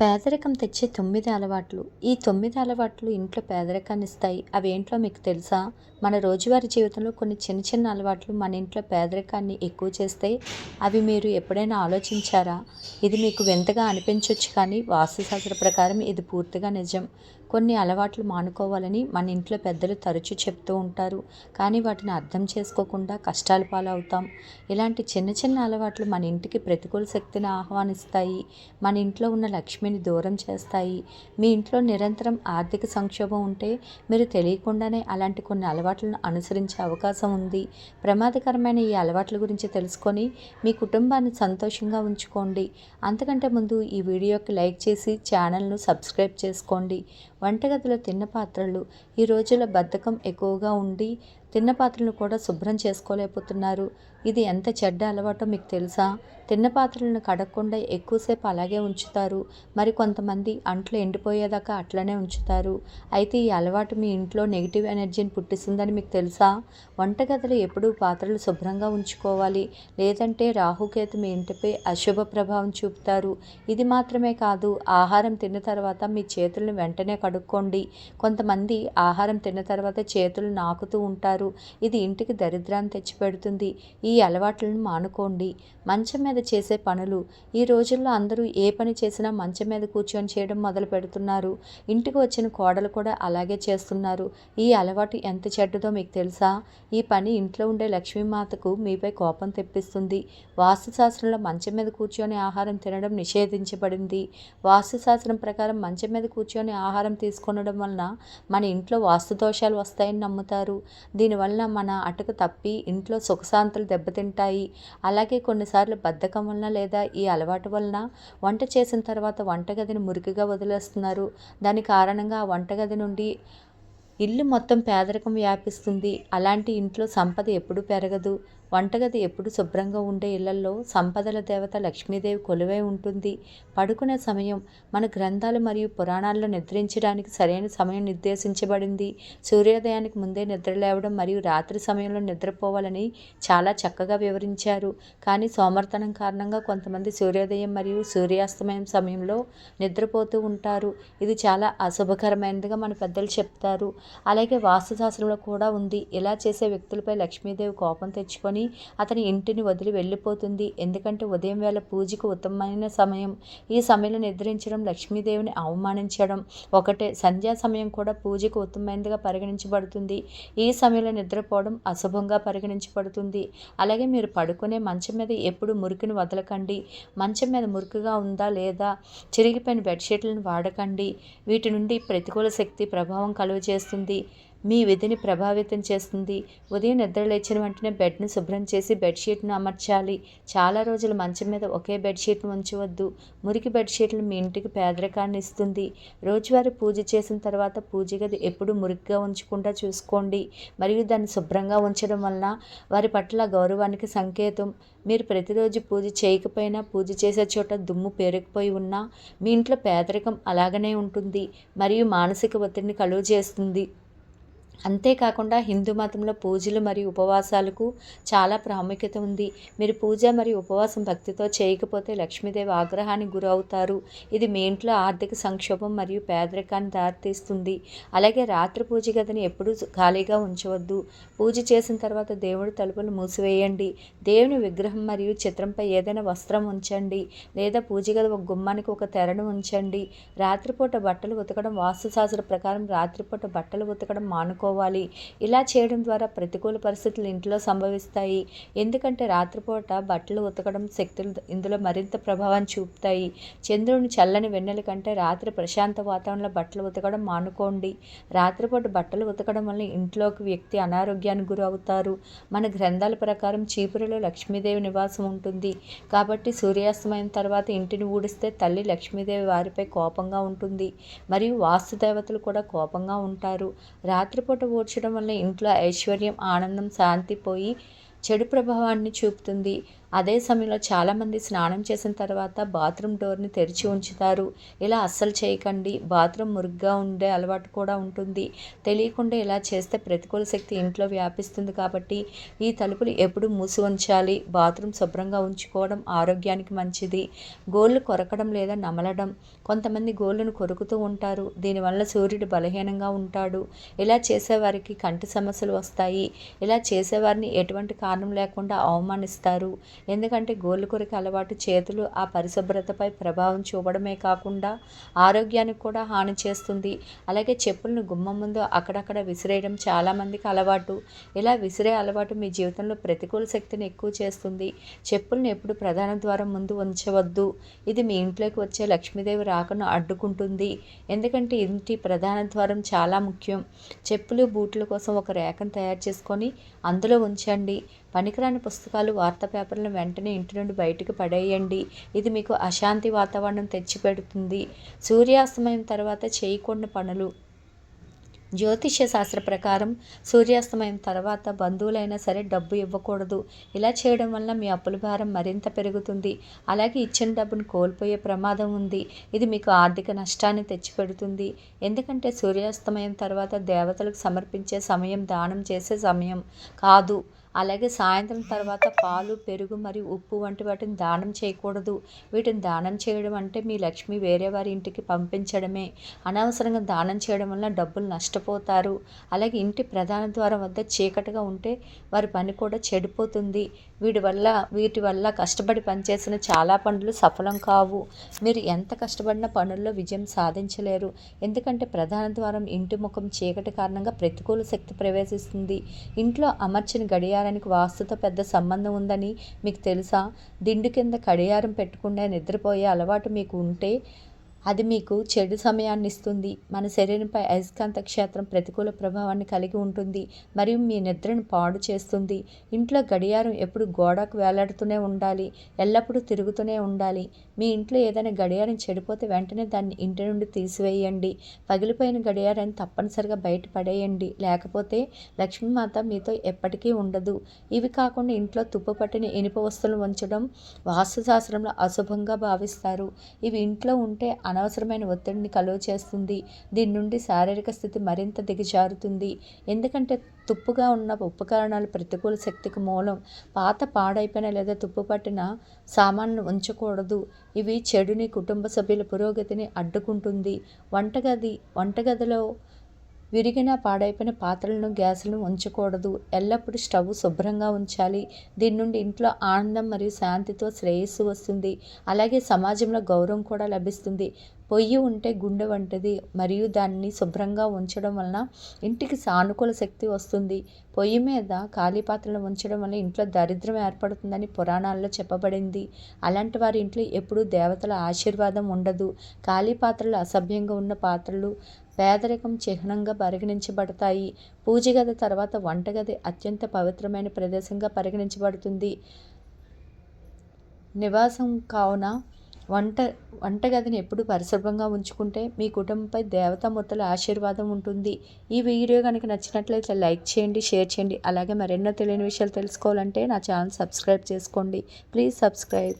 పేదరికం తెచ్చే తొమ్మిది అలవాట్లు. ఈ తొమ్మిది అలవాట్లు ఇంట్లో పేదరికాన్ని ఇస్తాయి అవి ఏంటో మీకు తెలుసా? మన రోజువారీ జీవితంలో కొన్ని చిన్న చిన్న అలవాట్లు మన ఇంట్లో పేదరికాన్ని ఎక్కువ చేస్తే అవి మీరు ఎప్పుడైనా ఆలోచించారా? ఇది మీకు వింతగా అనిపించవచ్చు కానీ వాస్తుశాస్త్ర ప్రకారం ఇది పూర్తిగా నిజం. కొన్ని అలవాట్లు మానుకోవాలని మన ఇంట్లో పెద్దలు తరచూ చెప్తూ ఉంటారు. కానీ వాటిని అర్థం చేసుకోకుండా కష్టాల పాలవుతాం. ఇలాంటి చిన్న చిన్న అలవాట్లు మన ఇంటికి ప్రతికూల శక్తిని ఆహ్వానిస్తాయి. మన ఇంట్లో ఉన్న లక్ష్మిని దూరం చేస్తాయి. మీ ఇంట్లో నిరంతరం ఆర్థిక సంక్షోభం ఉంటే మీరు తెలియకుండానే అలాంటి కొన్ని అలవాట్లను అనుసరించే అవకాశం ఉంది. ప్రమాదకరమైన ఈ అలవాట్ల గురించి తెలుసుకొని మీ కుటుంబాన్ని సంతోషంగా ఉంచుకోండి. అంతకంటే ముందు ఈ వీడియోకి లైక్ చేసి ఛానల్ను సబ్స్క్రైబ్ చేసుకోండి. వంటగదిలో తిన్న పాత్రలు ఈ రోజుల్లో బద్ధకం ఎక్కువగా ఉండి తిన్న పాత్రలను కూడా శుభ్రం చేసుకోలేకపోతున్నారు. ఇది ఎంత చెడ్డ అలవాటో మీకు తెలుసా? తిన్న పాత్రలను కడగకుండా ఎక్కువసేపు అలాగే ఉంచుతారు. మరి కొంతమంది అంట్లు ఎండిపోయేదాకా అట్లనే ఉంచుతారు. అయితే ఈ అలవాటు మీ ఇంట్లో నెగిటివ్ ఎనర్జీని పుట్టిస్తుందని మీకు తెలుసా? వంటగదిలో ఎప్పుడూ పాత్రలు శుభ్రంగా ఉంచుకోవాలి. లేదంటే రాహుకేతు మీ ఇంటిపై అశుభ ప్రభావం చూపుతారు. ఇది మాత్రమే కాదు ఆహారం తిన్న తర్వాత మీ చేతులను వెంటనే కడుక్కోండి. కొంతమంది ఆహారం తిన్న తర్వాత చేతులు నాకుతూ ఉంటారు. ఇది ఇంటికి దరిద్రాన్ని తెచ్చిపెడుతుంది. ఈ అలవాట్లను మానుకోండి. మంచం మీద చేసే పనులు. ఈ రోజుల్లో అందరూ ఏ పని చేసినా మంచం మీద కూర్చొని చేయడం మొదలు పెడుతున్నారు. ఇంటికి వచ్చిన కోడలు కూడా అలాగే చేస్తున్నారు. ఈ అలవాటు ఎంత చెడ్డదో మీకు తెలుసా? ఈ పని ఇంట్లో ఉండే లక్ష్మీమాతకు మీపై కోపం తెప్పిస్తుంది. వాస్తుశాస్త్రంలో మంచం మీద కూర్చొని ఆహారం తినడం నిషేధించబడింది. వాస్తుశాస్త్రం ప్రకారం మంచం మీద కూర్చొని ఆహారం తీసుకొనడం వలన మన ఇంట్లో వాస్తు దోషాలు వస్తాయని నమ్ముతారు. దీని దీనివల్ల మన అటకు తప్పి ఇంట్లో సుఖశాంతులు దెబ్బతింటాయి. అలాగే కొన్నిసార్లు బద్ధకం వలన లేదా ఈ అలవాటు వలన వంట చేసిన తర్వాత వంటగదిని మురికిగా వదిలేస్తున్నారు. దాని కారణంగా ఆ వంటగది నుండి ఇల్లు మొత్తం పేదరికం వ్యాపిస్తుంది. అలాంటి ఇంట్లో సంపద ఎప్పుడూ పెరగదు. వంటగది ఎప్పుడు శుభ్రంగా ఉండే ఇళ్ళలో సంపదల దేవత లక్ష్మీదేవి కొలువై ఉంటుంది. పడుకునే సమయం మన గ్రంథాలు మరియు పురాణాల్లో నిద్రించడానికి సరైన సమయం నిర్దేశించబడింది. సూర్యోదయానికి ముందే నిద్ర లేవడం మరియు రాత్రి సమయంలో నిద్రపోవాలని చాలా చక్కగా వివరించారు. కానీ సోమర్తనం కారణంగా కొంతమంది సూర్యోదయం మరియు సూర్యాస్తమయం సమయంలో నిద్రపోతూ ఉంటారు. ఇది చాలా అశుభకరమైనదిగా మన పెద్దలు చెప్తారు. అలాగే వాస్తుశాస్త్రంలో కూడా ఉంది. ఇలా చేసే వ్యక్తులపై లక్ష్మీదేవి కోపం తెచ్చుకొని అతని ఇంటిని వదిలి వెళ్ళిపోతుంది. ఎందుకంటే ఉదయం వేళ పూజకు ఉత్తమమైన సమయం. ఈ సమయంలో నిద్రించడం లక్ష్మీదేవిని అవమానించడం ఒకటే. సంధ్యా సమయం కూడా పూజకు ఉత్తమమైనదిగా పరిగణించబడుతుంది. ఈ సమయంలో నిద్రపోవడం అశుభంగా పరిగణించబడుతుంది. అలాగే మీరు పడుకునే మంచం మీద ఎప్పుడు మురికిని వదలకండి. మంచం మీద మురికిగా ఉందా లేదా? చిరిగిపోయిన బెడ్షీట్లను వాడకండి. వీటి నుండి ప్రతికూల శక్తి ప్రభావం కలుగజేస్తుంది. మీ విధిని ప్రభావితం చేస్తుంది. ఉదయం నిద్ర లేచిన వెంటనే బెడ్ను శుభ్రం చేసి బెడ్షీట్ను అమర్చాలి. చాలా రోజులు మంచం మీద ఒకే బెడ్షీట్ను ఉంచవద్దు. మురికి బెడ్షీట్లు మీ ఇంటికి పేదరికాన్ని ఇస్తుంది. రోజువారీ పూజ చేసిన తర్వాత పూజ గది ఎప్పుడు మురికిగా ఉంచకుండా చూసుకోండి. మరియు దాన్ని శుభ్రంగా ఉంచడం వలన వారి పట్ల గౌరవానికి సంకేతం. మీరు ప్రతిరోజు పూజ చేయకపోయినా పూజ చేసే చోట దుమ్ము పేరుకుపోయి ఉన్నా మీ ఇంట్లో పేదరికం అలాగనే ఉంటుంది. మరియు మానసిక ఒత్తిడిని కలుగు చేస్తుంది. అంతేకాకుండా హిందూ మతంలో పూజలు మరియు ఉపవాసాలకు చాలా ప్రాముఖ్యత ఉంది. మీరు పూజ మరియు ఉపవాసం భక్తితో చేయకపోతే లక్ష్మీదేవి ఆగ్రహానికి గురవుతారు. ఇది మీ ఇంట్లో ఆర్థిక సంక్షోభం మరియు పేదరికాన్ని దారితీస్తుంది. అలాగే రాత్రి పూజ గదిని ఎప్పుడూ ఖాళీగా ఉంచవద్దు. పూజ చేసిన తర్వాత దేవుడి తలుపులు మూసివేయండి. దేవుని విగ్రహం మరియు చిత్రంపై ఏదైనా వస్త్రం ఉంచండి. లేదా పూజ గది ఒక గుమ్మానికి ఒక తెరను ఉంచండి. రాత్రిపూట బట్టలు ఉతకడం వాస్తుశాస్త్ర ప్రకారం రాత్రిపూట బట్టలు ఉతకడం మానుకో చేసుకోవాలి. ఇలా చేయడం ద్వారా ప్రతికూల పరిస్థితులు ఇంట్లో సంభవిస్తాయి. ఎందుకంటే రాత్రిపూట బట్టలు ఉతకడం శక్తులు ఇందులో మరింత ప్రభావాన్ని చూపుతాయి. చంద్రుని చల్లని వెన్నెల కంటే రాత్రి ప్రశాంత వాతావరణంలో బట్టలు ఉతకడం మానుకోండి. రాత్రిపూట బట్టలు ఉతకడం వల్ల ఇంట్లోకి వ్యక్తి అనారోగ్యానికి గురవుతారు. మన గ్రంథాల ప్రకారం చీపురులో లక్ష్మీదేవి నివాసం ఉంటుంది. కాబట్టి సూర్యాస్తమయం తర్వాత ఇంటిని ఊడిస్తే తల్లి లక్ష్మీదేవి వారిపై కోపంగా ఉంటుంది. మరియు వాస్తు దేవతలు కూడా కోపంగా ఉంటారు. రాత్రిపూట పూట ఊడ్చడం వల్ల ఇంట్లో ఐశ్వర్యం ఆనందం శాంతి పోయి చెడు ప్రభావాన్ని చూపుతుంది. అదే సమయంలో చాలామంది స్నానం చేసిన తర్వాత బాత్రూమ్ డోర్ని తెరిచి ఉంచుతారు. ఇలా అస్సలు చేయకండి. బాత్రూమ్ మురుగ్గా ఉండే అలవాటు కూడా ఉంటుంది. తెలియకుండా ఇలా చేస్తే ప్రతికూల శక్తి ఇంట్లో వ్యాపిస్తుంది కాబట్టి ఈ తలుపులు ఎప్పుడు మూసి ఉంచాలి. బాత్రూమ్ శుభ్రంగా ఉంచుకోవడం ఆరోగ్యానికి మంచిది. గోళ్ళు కొరకడం లేదా నమలడం. కొంతమంది గోళ్ళను కొరుకుతూ ఉంటారు. దీనివల్ల సూర్యుడు బలహీనంగా ఉంటాడు. ఇలా చేసేవారికి కంటి సమస్యలు వస్తాయి. ఇలా చేసేవారిని ఎటువంటి కారణం లేకుండా అవమానిస్తారు. ఎందుకంటే గోళ్ళు కొరికి అలవాటు చేతులు ఆ పరిశుభ్రతపై ప్రభావం చూపడమే కాకుండా ఆరోగ్యానికి కూడా హాని చేస్తుంది. అలాగే చెప్పులను గుమ్మం ముందు అక్కడక్కడ విసిరేయడం చాలామందికి అలవాటు. ఇలా విసిరే అలవాటు మీ జీవితంలో ప్రతికూల శక్తిని ఎక్కువ చేస్తుంది. చెప్పులను ఎప్పుడు ప్రధాన ద్వారం ముందు ఉంచవద్దు. ఇది మీ ఇంట్లోకి వచ్చే లక్ష్మీదేవి రాకను అడ్డుకుంటుంది. ఎందుకంటే ఇంటి ప్రధాన ద్వారం చాలా ముఖ్యం. చెప్పులు బూట్ల కోసం ఒక రేఖను తయారు చేసుకొని అందులో ఉంచండి. పనికిరాని పుస్తకాలు వార్తా పేపర్లను వెంటనే ఇంటి నుండి బయటకు పడేయండి. ఇది మీకు అశాంతి వాతావరణం తెచ్చిపెడుతుంది. సూర్యాస్తమయం తర్వాత చేయకూడని పనులు. జ్యోతిష్య శాస్త్ర ప్రకారం సూర్యాస్తమయం తర్వాత బంధువులైనా సరే డబ్బు ఇవ్వకూడదు. ఇలా చేయడం వల్ల మీ అప్పుల భారం మరింత పెరుగుతుంది. అలాగే ఇచ్చిన డబ్బును కోల్పోయే ప్రమాదం ఉంది. ఇది మీకు ఆర్థిక నష్టాన్ని తెచ్చిపెడుతుంది. ఎందుకంటే సూర్యాస్తమయం తర్వాత దేవతలకు సమర్పించే సమయం దానం చేసే సమయం కాదు. అలాగే సాయంత్రం తర్వాత పాలు పెరుగు మరియు ఉప్పు వంటి వాటిని దానం చేయకూడదు. వీటిని దానం చేయడం అంటే మీ లక్ష్మి వేరే వారి ఇంటికి పంపించడమే. అనవసరంగా దానం చేయడం వల్ల డబ్బులు నష్టపోతారు. అలాగే ఇంటి ప్రధాన ద్వారం వద్ద చీకటిగా ఉంటే వారి పని కూడా చెడిపోతుంది. వీటి వల్ల వీటి వల్ల కష్టపడి పనిచేసిన చాలా పనులు సఫలం కావు. మీరు ఎంత కష్టపడిన పనుల్లో విజయం సాధించలేరు. ఎందుకంటే ప్రధాన ద్వారం ఇంటి ముఖం చీకటి కారణంగా ప్రతికూల శక్తి ప్రవేశిస్తుంది. ఇంట్లో అమర్చిన గడియారం గడియారానికి వాస్తుతో పెద్ద సంబంధం ఉందని మీకు తెలుసా? దిండు కింద కడియారం పెట్టకుండా నిద్రపోయే అలవాటు మీకు ఉంటే అది మీకు చెడు సమయాన్ని ఇస్తుంది మన శరీరంపై అయస్కాంత క్షేత్రం ప్రతికూల ప్రభావాన్ని కలిగి ఉంటుంది. మరియు మీ నిద్రను పాడు చేస్తుంది. ఇంట్లో గడియారం ఎప్పుడు గోడకు వేలాడుతూనే ఉండాలి. ఎల్లప్పుడూ తిరుగుతూనే ఉండాలి. మీ ఇంట్లో ఏదైనా గడియారం చెడిపోతే వెంటనే దాన్ని ఇంటి నుండి తీసివేయండి. పగిలిపోయిన గడియారాన్ని తప్పనిసరిగా బయట పడేయండి. లేకపోతే లక్ష్మీమాత మీతో ఎప్పటికీ ఉండదు. ఇవి కాకుండా ఇంట్లో తుప్పు పట్టిన ఇనుప వస్తువులు ఉంచడం వాస్తుశాస్త్రంలో అశుభంగా భావిస్తారు. ఇవి ఇంట్లో ఉంటే అనవసరమైన ఒత్తిడిని కలువ చేస్తుంది. దీని నుండి శారీరక స్థితి మరింత దిగజారుతుంది. ఎందుకంటే తుప్పుగా ఉన్న ఉపకరణాలు ప్రతికూల శక్తికి మూలం. పాత పాడైపోయిన లేదా తుప్పు పట్టిన సామాన్లు ఉంచకూడదు. ఇవి చెడుని కుటుంబ సభ్యుల పురోగతిని అడ్డుకుంటుంది. వంటగది వంటగదిలో విరిగిన పాడైపోయిన పాత్రలను గ్యాసులను ఉంచకూడదు. ఎల్లప్పుడూ స్టవ్ శుభ్రంగా ఉంచాలి. దీని నుండి ఇంట్లో ఆనందం మరియు శాంతితో శ్రేయస్సు వస్తుంది. అలాగే సమాజంలో గౌరవం కూడా లభిస్తుంది. పొయ్యి ఉంటే గుండె వంటిది. మరియు దాన్ని శుభ్రంగా ఉంచడం వలన ఇంటికి సానుకూల శక్తి వస్తుంది. పొయ్యి మీద ఖాళీ పాత్రలు ఉంచడం వల్ల ఇంట్లో దరిద్రం ఏర్పడుతుందని పురాణాల్లో చెప్పబడింది. అలాంటి వారి ఇంట్లో ఎప్పుడూ దేవతల ఆశీర్వాదం ఉండదు. ఖాళీ పాత్రలు అసభ్యంగా ఉన్న పాత్రలు పేదరికం చిహ్నంగా పరిగణించబడతాయి. పూజ గది తర్వాత వంటగది అత్యంత పవిత్రమైన ప్రదేశంగా పరిగణించబడుతుంది. నివాసం కావున వంట వంటగదిని ఎప్పుడు పరిశుభ్రంగా ఉంచుకుంటే మీ కుటుంబంపై దేవతామూర్తుల ఆశీర్వాదం ఉంటుంది. ఈ వీడియో కనుక నచ్చినట్లయితే లైక్ చేయండి షేర్ చేయండి. అలాగే మరెన్నో తెలియని విషయాలు తెలుసుకోవాలంటే నా ఛానల్ సబ్స్క్రైబ్ చేసుకోండి. Please subscribe.